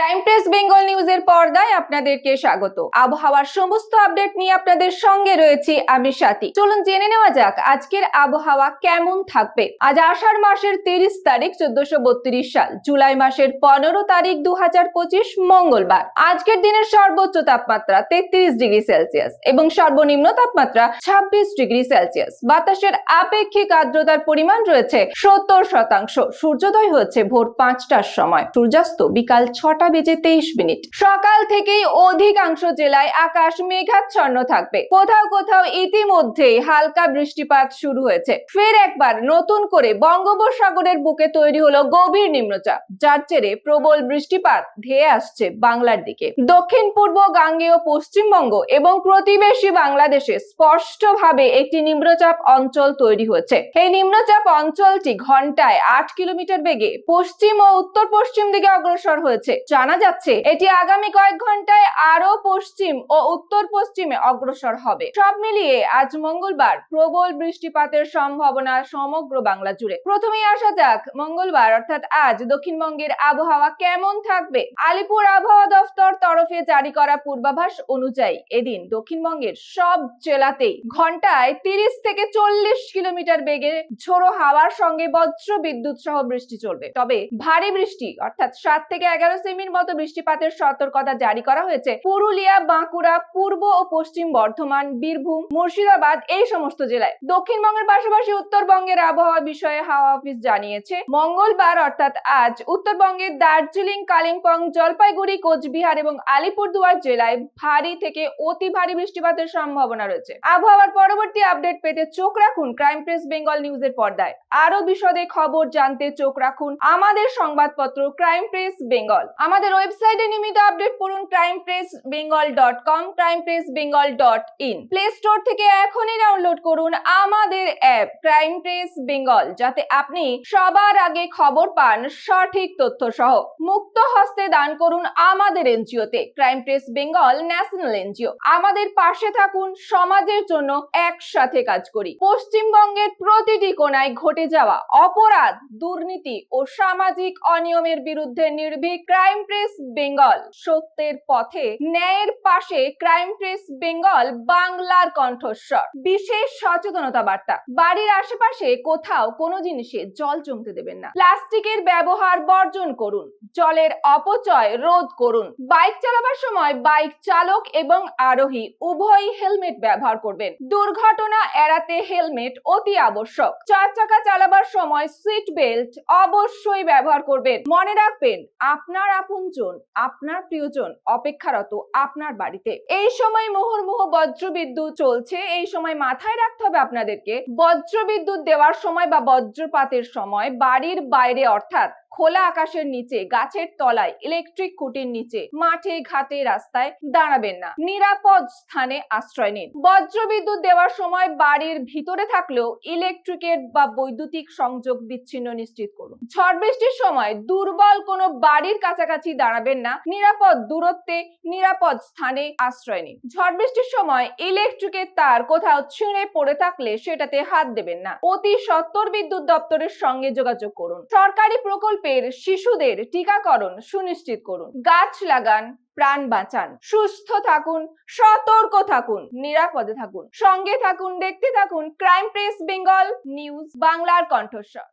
Crime press Bengal নিউজের পর্দায় আপনাদেরকে স্বাগত। আবহাওয়ার সমস্ত আপডেট নিয়ে আপনাদের সঙ্গে রয়েছি আমি সাথী। চলুন জেনে নেওয়া যাক আজকের আবহাওয়া কেমন থাকবে। আজ আষাঢ় মাসের তিরিশ তারিখ, চোদ্দশো বত্রিশ সাল। জুলাই মাসের পনেরো তারিখ দু হাজার পঁচিশ মঙ্গলবার। আজকের দিনের সর্বোচ্চ তাপমাত্রা তেত্রিশ ডিগ্রি সেলসিয়াস এবং সর্বনিম্ন তাপমাত্রা ছাব্বিশ ডিগ্রি সেলসিয়াস। বাতাসের আপেক্ষিক আর্দ্রতার পরিমাণ রয়েছে সত্তর শতাংশ। সূর্যোদয় হচ্ছে ভোর পাঁচটার সময়। সূর্যাস্ত বিকাল ছটা বেজে তেইশ মিনিট। সকাল থেকেই অধিকাংশ জেলায় আকাশ মেঘাচ্ছন্ন থাকবে। কোথাও কোথাও ইতিমধ্যেই হালকা বৃষ্টিপাত শুরু হয়েছে। ফের একবার নতুন করে বঙ্গোপসাগরের বুকে তৈরি হলো গভীর নিম্নচাপ, যার জেরে প্রবল বৃষ্টিপাত ধেয়ে আসছে বাংলার দিকে। দক্ষিণ, পূর্ব, গাঙ্গেয়, পশ্চিমবঙ্গ এবং প্রতিবেশী বাংলাদেশে স্পষ্টভাবে একটি নিম্নচাপ অঞ্চল তৈরি হয়েছে। এই নিম্নচাপ অঞ্চলটি ঘন্টায় আট কিলোমিটার বেগে পশ্চিম ও উত্তর পশ্চিম দিকে অগ্রসর হয়েছে জানা যাচ্ছে, এটি আগামী কয়েক ঘন্টায় আরও পশ্চিম ও উত্তর পশ্চিমে অগ্রসর হবে। সব মিলিয়ে আজ মঙ্গলবার প্রবল বৃষ্টিপাতের সম্ভাবনা সমগ্র বাংলা জুড়ে। প্রথমেই আসা যাক, মঙ্গলবার অর্থাৎ আজ দক্ষিণবঙ্গের আবহাওয়া কেমন থাকবে? আলিপুর আবহাওয়া দফতর তরফে জারি করা পূর্বাভাস অনুযায়ী এদিন দক্ষিণবঙ্গের সব জেলাতেই ঘন্টায় তিরিশ থেকে চল্লিশ কিলোমিটার বেগে ঝোড়ো হাওয়ার সঙ্গে বজ্র বিদ্যুৎ সহ বৃষ্টি চলবে। তবে ভারী বৃষ্টি, অর্থাৎ সাত থেকে এগারো সেমির মতো বৃষ্টিপাতের সতর্কতা জারি করা হয়েছে। পুরুলিয়া, বাঁকুড়া, পূর্ব ও পশ্চিম বর্ধমান, বীরভূম, মুর্শিদাবাদ এই সমস্ত জেলায়। দক্ষিণবঙ্গের পাশাপাশি উত্তরবঙ্গের আবহাওয়া বিষয়ে হাওয়া অফিস জানিয়েছে। মঙ্গলবার অর্থাৎ আজ উত্তরবঙ্গের দার্জিলিং, কালিম্পং, জলপাইগুড়ি, কোচবিহার এবং আলিপুরদুয়ার জেলায় ভারী থেকে অতি ভারী বৃষ্টিপাতের সম্ভাবনা রয়েছে। আবহাওয়ার পরবর্তী আপডেট পেতে চোখ রাখুন ক্রাইম প্রেস বেঙ্গল নিউজের পর্দায়। আরও বিশদে খবর জানতে চোখ রাখুন আমাদের সংবাদপত্র ক্রাইম প্রেস বেঙ্গল। আমাদের ওয়েবসাইটে নিয়মিত আপডেট পড়ুন crime press Bengal dot com crime press Bengal dot in play store থেকে এখনই ডাউনলোড করুন আমাদের অ্যাপ ক্রাইম প্রেস বেঙ্গল যাতে আপনি সবার আগে খবর পান, সঠিক তথ্য সহ মুক্ত হস্তে দান করুন আমাদের এনজিওতে crime press Bengal national NGO. আমাদের পাশে থাকুন, সমাজের জন্য একসাথে কাজ করি। পশ্চিমবঙ্গের প্রতিটি কোনায় ঘটে যাওয়া অপরাধ, দুর্নীতি ও সামাজিক অনিয়মের বিরুদ্ধে নির্ভীক ক্রাইম প্রেস বেঙ্গল সত্যের পথে, ন্যায়ের পাশে ক্রাইম প্রেস বেঙ্গল বাংলার কণ্ঠস্বর। বিশেষ সচেতনতা বার্তা। বাড়ির আশেপাশে কোথাও কোনো জিনিসে জল জমতে দেবেন না। প্লাস্টিকের ব্যবহার বর্জন করুন। জলের অপচয় রোধ করুন। বাইক চালাবার সময় বাইক চালক এবং আরোহী উভয়ই হেলমেট ব্যবহার করবেন। দুর্ঘটনা এড়াতে হেলমেট অতি আবশ্যক। চার চাকা চালাবার সময় সিট বেল্ট অবশ্যই ব্যবহার করবেন। মনে রাখবেন, আপনার আপনজন, আপনার প্রিয়জন অপেক্ষারত আপনার বাড়িতে। এই সময় মুহুর্মুহু বজ্র বিদ্যুৎ চলছে, এই সময় মাথায় রাখতে হবে আপনাদেরকে। বজ্র বিদ্যুৎ দেওয়ার সময় বা বজ্রপাতের সময় বাড়ির বাইরে, অর্থাৎ খোলা আকাশের নিচে, গাছের তলায় ইলেকট্রিক খুঁটির নিচে, মাঠে, ঘাটে, রাস্তায় দাঁড়াবেন না। নিরাপদ স্থানে আশ্রয় নিন। বজ্র বিদ্যুৎ দেওয়ার সময় বাড়ির ভিতরে থাকলেও ইলেকট্রিকের বা বৈদ্যুতিক সংযোগ বিচ্ছিন্ন নিশ্চিত করুন। ঝড় বৃষ্টির সময় দুর্বল কোনো বাড়ির কাছাকাছি দাঁড়াবেন না। নিরাপদ দূরত্বে, নিরাপদ স্থানে আশ্রয় নিন। ঝড় বৃষ্টির সময় ইলেকট্রিকের তার কোথাও ছিঁড়ে পড়ে থাকলে সেটাতে হাত দেবেন না। অতি সত্তর বিদ্যুৎ দপ্তরের সঙ্গে যোগাযোগ করুন। সরকারি প্রকল্পের শিশুদের টিকাকরণ সুনিশ্চিত করুন। গাছ লাগান, প্রাণ বাঁচান। সুস্থ থাকুন, সতর্ক থাকুন, নিরাপদে থাকুন। সঙ্গে থাকুন, দেখতে থাকুন, ক্রাইম প্রেস বেঙ্গল নিউজ বাংলার কণ্ঠস্বর।